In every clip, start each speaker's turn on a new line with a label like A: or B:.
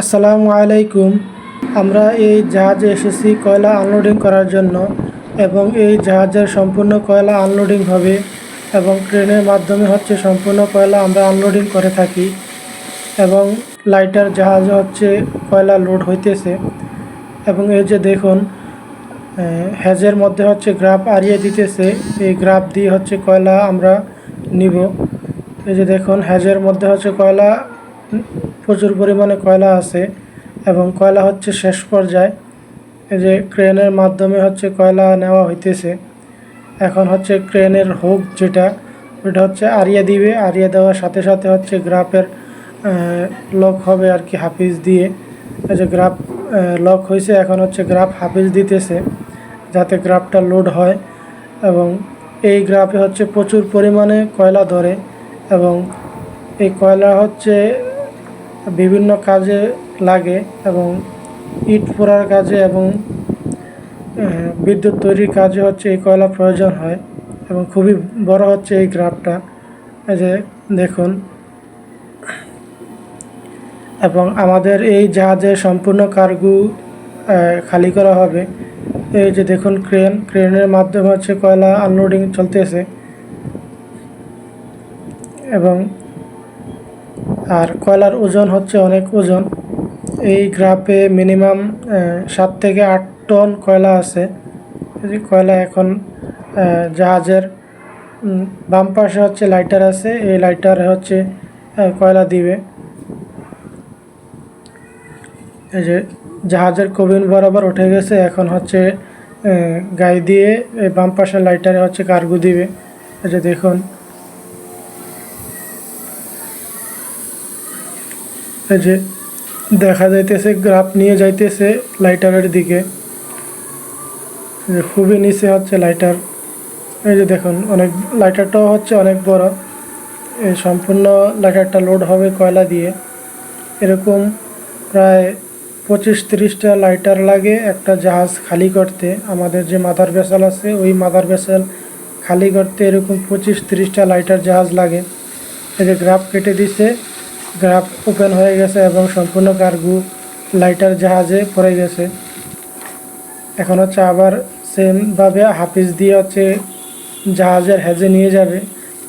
A: আসসালামু আলাইকুম। আমরা এই জাহাজে এসেছি কয়লা আনলোডিং করার জন্য এবং এই জাহাজের সম্পূর্ণ কয়লা আনলোডিং হবে এবং ট্রেনের মাধ্যমে হচ্ছে সম্পূর্ণ কয়লা আমরা আনলোডিং করে থাকি এবং লাইটার জাহাজে হচ্ছে কয়লা লোড হইতেছে। এবং এই যে দেখুন হ্যাজের মধ্যে হচ্ছে গ্রাফ আরিয়ে দিতেছে। এই গ্রাফ দিয়ে হচ্ছে কয়লা আমরা নিব। এই যে দেখুন হ্যাজের মধ্যে হচ্ছে কয়লা প্রচুর পরিমাণে কয়লা আছে এবং কয়লা হচ্ছে শেষ পর্যায়ে। এই যে ক্রেনের মাধ্যমে হচ্ছে কয়লা নেওয়া হইতেছে। এখন হচ্ছে ক্রেনের হুক যেটা, ওটা হচ্ছে আরিয়া দিবে। আরিয়া দেওয়ার সাথে সাথে হচ্ছে গ্রাফের লক হবে আর কি হাফিজ দিয়ে। এই যে গ্রাফ লক হয়েছে এখন হচ্ছে গ্রাফ হাফিজ দিতেছে যাতে গ্রাফটা লোড হয় এবং এই গ্রাফে হচ্ছে প্রচুর পরিমাণে কয়লা ধরে এবং এই কয়লা হচ্ছে বিভিন্ন কাজে লাগে এবং ইট পোড়ার কাজে এবং বিদ্যুৎ তৈরির কাজে হচ্ছে এই কয়লা প্রয়োজন হয় এবং খুবই বড় হচ্ছে এই গ্রাফটা। এই যে দেখুন। এবং আমাদের এই জাহাজের সম্পূর্ণ কার্গু খালি করা হবে। এই যে দেখুন ক্রেন, ক্রেনের মাধ্যমে হচ্ছে কয়লা আনলোডিং চলতেছে। এবং আর কয়লার ওজন হচ্ছে অনেক ওজন। এই গ্রাফে মিনিমাম সাত থেকে আট টন কয়লা আছে। কয়লা এখন জাহাজের বাম পাশে হচ্ছে লাইটার আছে। এই লাইটার হচ্ছে কয়লা দিবে। এই যে জাহাজের কবিন বরাবর উঠে গেছে। এখন হচ্ছে গায়ে দিয়ে এই বাম পাশের লাইটারে হচ্ছে কার্গো দিবে। এই যে দেখুন এই যে দেখা যাইতেছে, গ্রাফ নিয়ে যাইতেছে লাইটারের দিকে। খুবই নিচে হচ্ছে লাইটার। এই যে দেখুন, অনেক লাইটারটাও হচ্ছে অনেক বড়। এই সম্পূর্ণ লাইটারটা লোড হবে কয়লা দিয়ে। এরকম প্রায় পঁচিশ তিরিশটা লাইটার লাগে একটা জাহাজ খালি করতে। আমাদের যে মাদার ভেসেল আছে, ওই মাদার ভেসেল খালি করতে এরকম পঁচিশ তিরিশটা লাইটার জাহাজ লাগে। এই যে গ্রাফ কেটে দিছে। গ্রাফ ওপেন হয়ে গেছে এবং সম্পূর্ণ কার্গো লাইটার জাহাজে পড়ে গেছে। এখন হচ্ছে আবার সেমভাবে হাফিজ দিয়ে হচ্ছে জাহাজের হেজে নিয়ে যাবে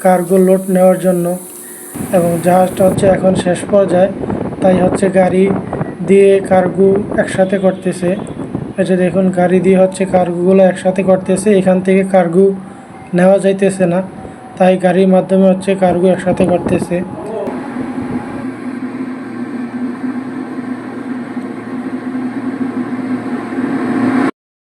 A: কার্গো লোড নেওয়ার জন্য। এবং জাহাজটা হচ্ছে এখন শেষ পর্যায়ে, তাই হচ্ছে গাড়ি দিয়ে কার্গো একসাথে করতেছে। যে দেখুন, গাড়ি দিয়ে হচ্ছে কার্গোগুলো একসাথে করতেছে, এখান থেকে কার্গো নেওয়া যাইতেছে না, তাই গাড়ির মাধ্যমে হচ্ছে কার্গো একসাথে করতেছে।